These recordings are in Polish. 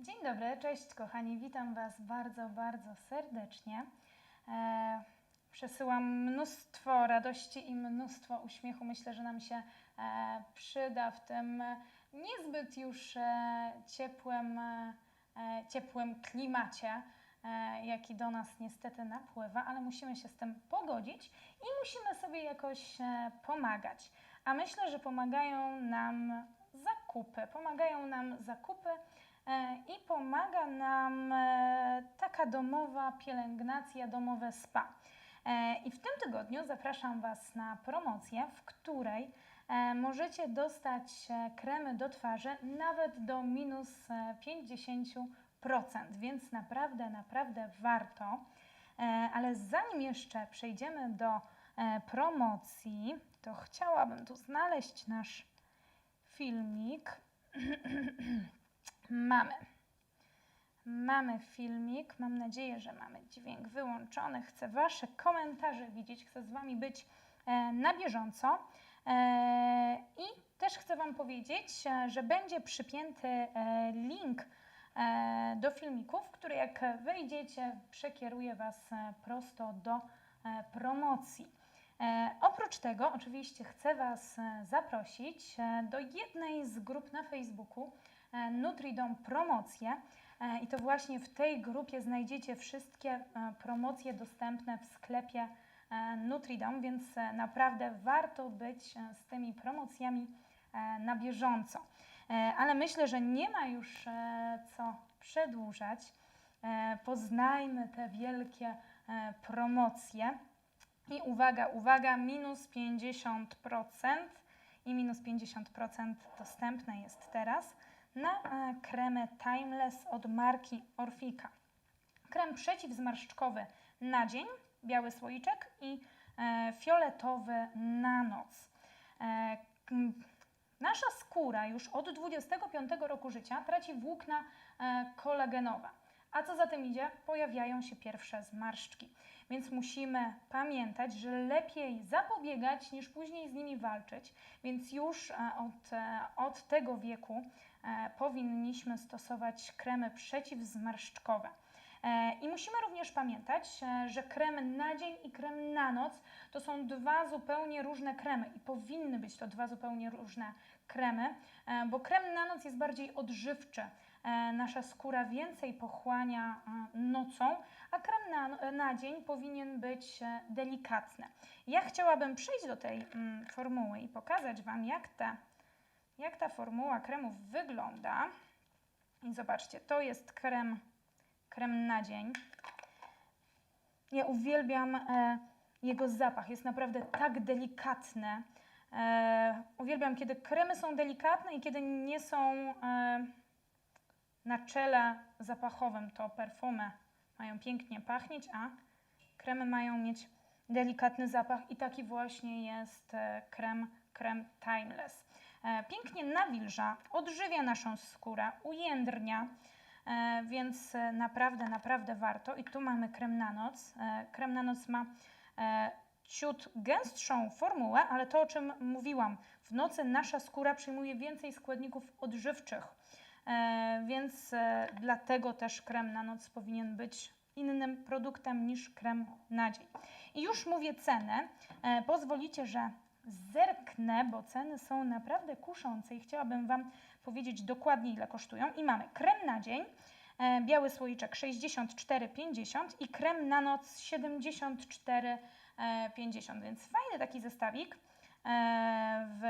Dzień dobry, cześć kochani, witam Was bardzo, bardzo serdecznie. E, przesyłam mnóstwo radości i mnóstwo uśmiechu. Myślę, że nam się e, przyda w tym niezbyt już e, ciepłym, e, ciepłym klimacie, e, jaki do nas niestety napływa, ale musimy się z tym pogodzić i musimy sobie jakoś e, pomagać. A myślę, że pomagają nam zakupy. Pomagają nam zakupy i pomaga nam e, taka domowa pielęgnacja, domowe spa. E, I w tym tygodniu zapraszam Was na promocję, w której e, możecie dostać e, kremy do twarzy nawet do minus e, 50%, więc naprawdę, naprawdę warto. E, Ale zanim jeszcze przejdziemy do e, promocji, to chciałabym tu znaleźć nasz filmik. mamy. Mamy filmik. Mam nadzieję, że mamy dźwięk wyłączony. Chcę Wasze komentarze widzieć. Chcę z Wami być e, na bieżąco. E, I też chcę Wam powiedzieć, e, że będzie przypięty link do filmików, który jak wejdziecie, przekieruje Was prosto do promocji. Oprócz tego, oczywiście, chcę Was zaprosić do jednej z grup na Facebooku Nutridom Promocje. E, I to właśnie w tej grupie znajdziecie wszystkie e, promocje dostępne w sklepie e, Nutridom, więc e, naprawdę warto być e, z tymi promocjami e, na bieżąco. E, Ale myślę, że nie ma już e, co przedłużać. E, Poznajmy te wielkie e, promocje. I uwaga, uwaga, minus 50% i minus 50% dostępne jest teraz na e, kremy Timeless od marki Orfika. Krem przeciwzmarszczkowy na dzień, biały słoiczek i e, fioletowy na noc. E, Nasza skóra już od 25 roku życia traci włókna kolagenowe. A co za tym idzie? Pojawiają się pierwsze zmarszczki. Więc musimy pamiętać, że lepiej zapobiegać niż później z nimi walczyć. Więc już od, od tego wieku powinniśmy stosować kremy przeciwzmarszczkowe. E, I musimy również pamiętać, e, że krem na dzień i krem na noc to są dwa zupełnie różne kremy i powinny być to dwa zupełnie różne kremy, e, bo krem na noc jest bardziej odżywczy. E, Nasza skóra więcej pochłania e, nocą, a krem na, na dzień powinien być e, delikatny. Ja chciałabym przejść do tej mm, formuły i pokazać Wam, jak ta, jak ta formuła kremów wygląda. I zobaczcie, to jest krem krem na dzień. Ja uwielbiam e, jego zapach, jest naprawdę tak delikatny. E, uwielbiam, kiedy kremy są delikatne i kiedy nie są e, na czele zapachowym. To perfumy mają pięknie pachnieć, a kremy mają mieć delikatny zapach i taki właśnie jest e, krem, krem Timeless. E, Pięknie nawilża, odżywia naszą skórę, ujędrnia, e, więc e, naprawdę, naprawdę warto. I tu mamy krem na noc. Krem na noc ma ciut gęstszą formułę, ale to o czym mówiłam, w nocy nasza skóra przyjmuje więcej składników odżywczych, więc dlatego też krem na noc powinien być innym produktem niż krem na dzień. I już mówię cenę. Pozwolicie, że zerknę, bo ceny są naprawdę kuszące i chciałabym Wam powiedzieć dokładnie, ile kosztują. I mamy krem na dzień, e, biały słoiczek 64,50 i krem na noc 74,50, więc fajny taki zestawik e, w,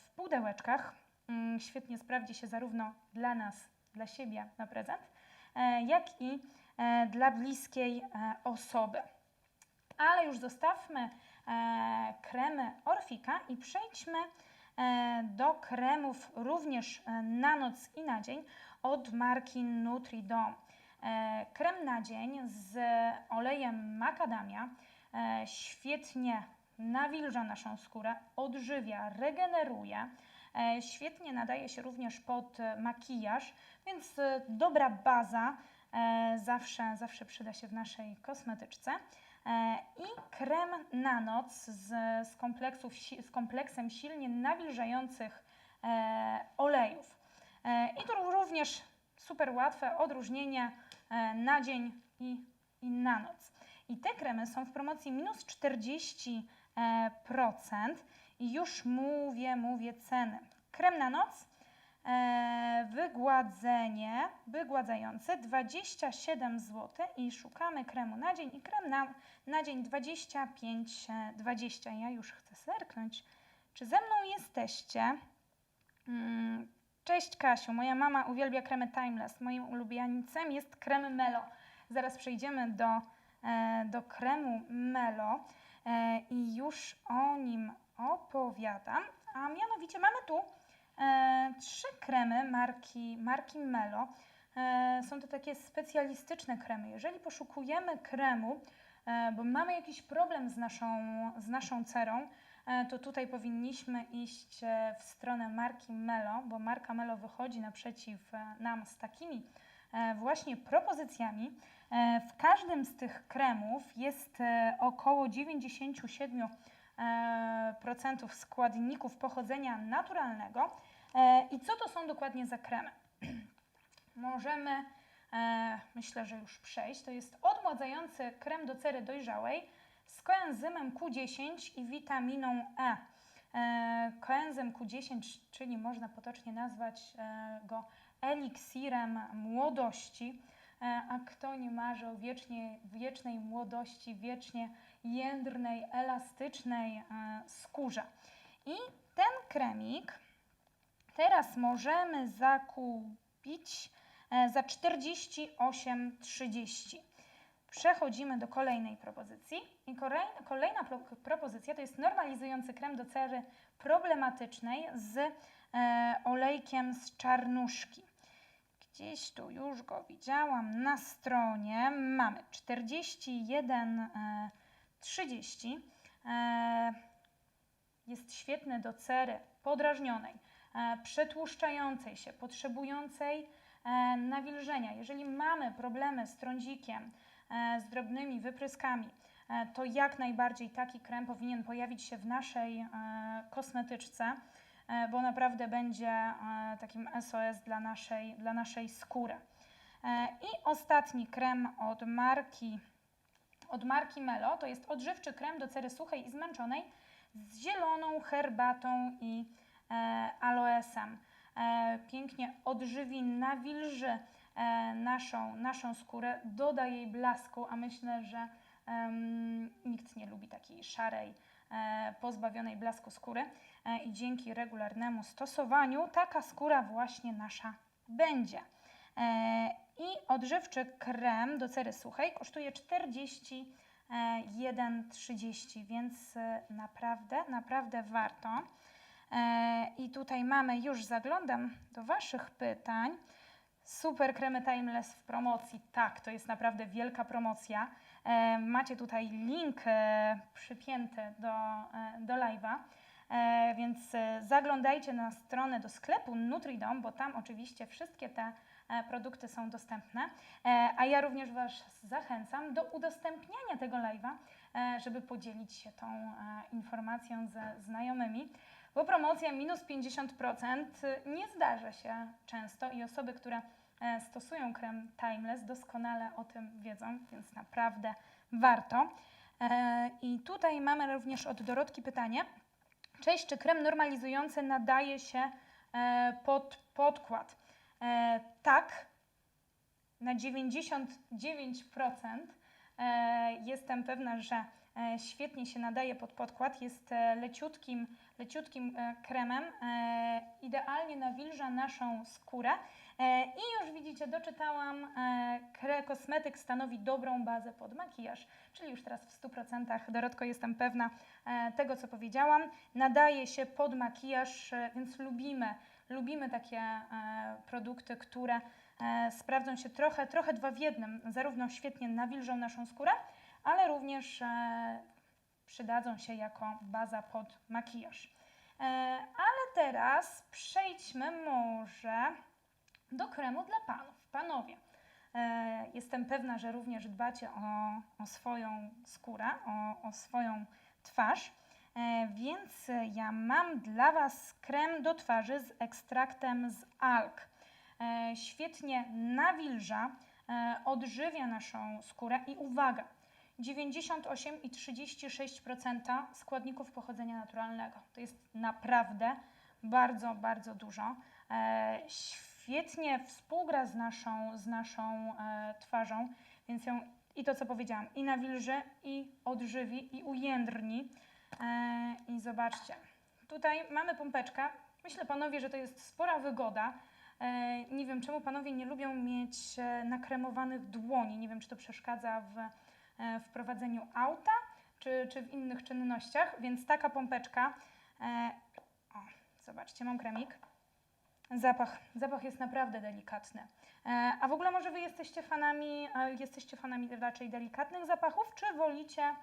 w pudełeczkach. Mm, Świetnie sprawdzi się zarówno dla nas, dla siebie na prezent, e, jak i dla bliskiej osoby. Ale już zostawmy kremy Orfika i przejdźmy e, do kremów również e, na noc i na dzień od marki Nutridom. E, krem na dzień z olejem makadamia e, świetnie nawilża naszą skórę, odżywia, regeneruje. E, świetnie nadaje się również pod e, makijaż, więc e, dobra baza e, zawsze, zawsze przyda się w naszej kosmetyczce. E, I krem na noc z, z, kompleksów, z kompleksem silnie nawilżających e, olejów. E, I tu również super łatwe odróżnienie na dzień i, i na noc. I te kremy są w promocji minus 40% e, procent i już mówię, mówię ceny. Krem na noc, wygładzenie, wygładzające 27 zł i szukamy kremu na dzień i krem na, na dzień 25,20. Ja już chcę zerknąć, czy ze mną jesteście. Mm, Cześć Kasiu, moja mama uwielbia kremy Timeless. Moim ulubieńcem jest krem Melo. Zaraz przejdziemy do, e, do kremu Melo e, i już o nim opowiadam. A mianowicie mamy tu e, trzy kremy marki, marki Melo. E, są to takie specjalistyczne kremy. Jeżeli poszukujemy kremu, e, bo mamy jakiś problem z naszą, z naszą cerą, e, to tutaj powinniśmy iść e, w stronę marki Melo, bo marka Melo wychodzi naprzeciw e, nam z takimi e, właśnie propozycjami. E, W każdym z tych kremów jest e, około 97% e, procentów składników pochodzenia naturalnego. E, I co to są dokładnie za kremy? Możemy, e, myślę, że już przejść. To jest odmładzający krem do cery dojrzałej z koenzymem Q10 i witaminą E. E, koenzym Q10, czyli można potocznie nazwać go eliksirem młodości. A kto nie marzy o wiecznie, wiecznej młodości, wiecznie jędrnej, elastycznej skórze. I ten kremik teraz możemy zakupić e, za 48,30. Przechodzimy do kolejnej propozycji. I kolejna, kolejna pro, propozycja to jest normalizujący krem do cery problematycznej z e, olejkiem z czarnuszki. Gdzieś tu już go widziałam na stronie. Mamy 41,30. E, jest świetny do cery podrażnionej, przetłuszczającej się, potrzebującej e, nawilżenia. Jeżeli mamy problemy z trądzikiem, e, z drobnymi wypryskami, e, to jak najbardziej taki krem powinien pojawić się w naszej e, kosmetyczce, e, bo naprawdę będzie e, takim SOS dla naszej, dla naszej skóry. E, I ostatni krem od marki, od marki Melo to jest odżywczy krem do cery suchej i zmęczonej z zieloną herbatą i e, aloesem. E, pięknie odżywi, nawilży e, naszą, naszą skórę, doda jej blasku, a myślę, że nikt nie lubi takiej szarej, e, pozbawionej blasku skóry e, i dzięki regularnemu stosowaniu taka skóra właśnie nasza będzie. E, I odżywczy krem do cery suchej kosztuje 41,30, więc e, naprawdę, naprawdę warto. E, I tutaj mamy, już zaglądam do Waszych pytań. Super kremy Timeless w promocji. Tak, to jest naprawdę wielka promocja. E, macie tutaj link e, przypięty do, do live'a. Więc zaglądajcie na stronę do sklepu Nutridom, bo tam oczywiście wszystkie te produkty są dostępne. A ja również Was zachęcam do udostępniania tego live'a, żeby podzielić się tą e, informacją ze znajomymi. Bo promocja minus 50% nie zdarza się często i osoby, które e, stosują krem Timeless doskonale o tym wiedzą, więc naprawdę warto. E, I tutaj mamy również od Dorotki pytanie. Cześć, czy krem normalizujący nadaje się e, pod podkład? E, tak, na 99% e, jestem pewna, że e, świetnie się nadaje pod podkład. Jest e, leciutkim, leciutkim e, kremem, e, idealnie nawilża naszą skórę. E, I już widzicie, doczytałam, e, Kosmetyk stanowi dobrą bazę pod makijaż, czyli już teraz w 100% Dorotko jestem pewna e, tego, co powiedziałam. Nadaje się pod makijaż, e, więc lubimy, lubimy takie e, produkty, które e, sprawdzą się trochę, trochę dwa w jednym. Zarówno świetnie nawilżą naszą skórę, ale również e, przydadzą się jako baza pod makijaż. E, ale teraz przejdźmy może do kremu dla panów. Panowie, e, jestem pewna, że również dbacie o, o swoją skórę, o, o swoją twarz. Więc ja mam dla Was krem do twarzy z ekstraktem z alg. świetnie nawilża, odżywia naszą skórę i uwaga, 98,36% składników pochodzenia naturalnego. To jest naprawdę bardzo, bardzo dużo. E, świetnie współgra z naszą, z naszą e, twarzą, więc ją i to, co powiedziałam, i nawilży, i odżywi, i ujędrni. E, I zobaczcie, tutaj mamy pompeczkę. Myślę, panowie, że to jest spora wygoda. Nie wiem, czemu panowie nie lubią mieć nakremowanych dłoni. Nie wiem, czy to przeszkadza w w prowadzeniu auta, czy, czy w innych czynnościach, więc taka pompeczka. E, o, zobaczcie, mam kremik. Zapach, zapach jest naprawdę delikatny. E, a w ogóle może wy jesteście fanami, e, jesteście fanami raczej delikatnych zapachów, czy wolicie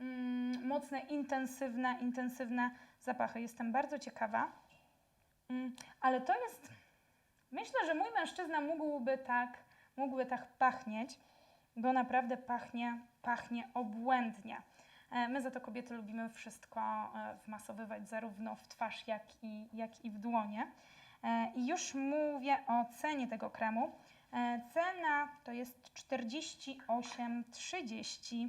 mm, mocne, intensywne, intensywne zapachy? Jestem bardzo ciekawa. Mm, ale to jest, myślę, że mój mężczyzna mógłby tak, mógłby tak pachnieć, bo naprawdę pachnie, pachnie obłędnie. E, My za to kobiety lubimy wszystko e, wmasowywać zarówno w twarz, jak i, jak i w dłonie. E, I już mówię o cenie tego kremu. Cena to jest 48,30.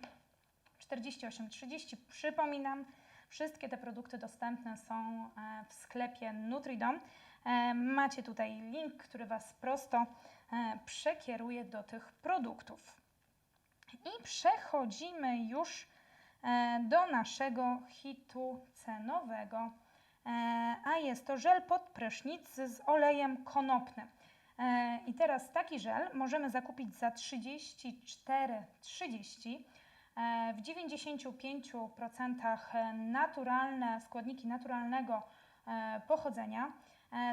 48,30. Przypominam, wszystkie te produkty dostępne są w sklepie Nutridom. Macie tutaj link, który Was prosto przekieruje do tych produktów. I przechodzimy już e, do naszego hitu cenowego, E, a jest to żel pod prysznic z olejem konopnym. E, I teraz taki żel możemy zakupić za 34,30 e, w 95% naturalne składniki naturalnego pochodzenia.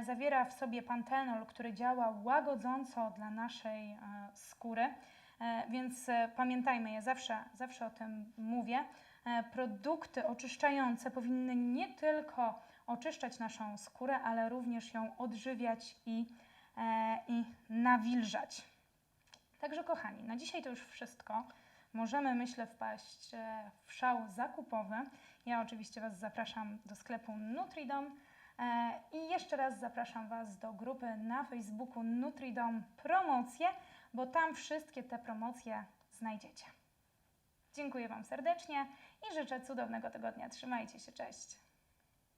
Zawiera w sobie pantenol, który działa łagodząco dla naszej skóry. E, Więc e, pamiętajmy, ja zawsze, zawsze o tym mówię. e, Produkty oczyszczające powinny nie tylko oczyszczać naszą skórę, ale również ją odżywiać i, i nawilżać. Także kochani, na dzisiaj to już wszystko. Możemy, myślę, wpaść w szał zakupowy. Ja oczywiście Was zapraszam do sklepu Nutridom. I jeszcze raz zapraszam Was do grupy na Facebooku Nutridom Promocje, bo tam wszystkie te promocje znajdziecie. Dziękuję Wam serdecznie i życzę cudownego tygodnia. Trzymajcie się, cześć!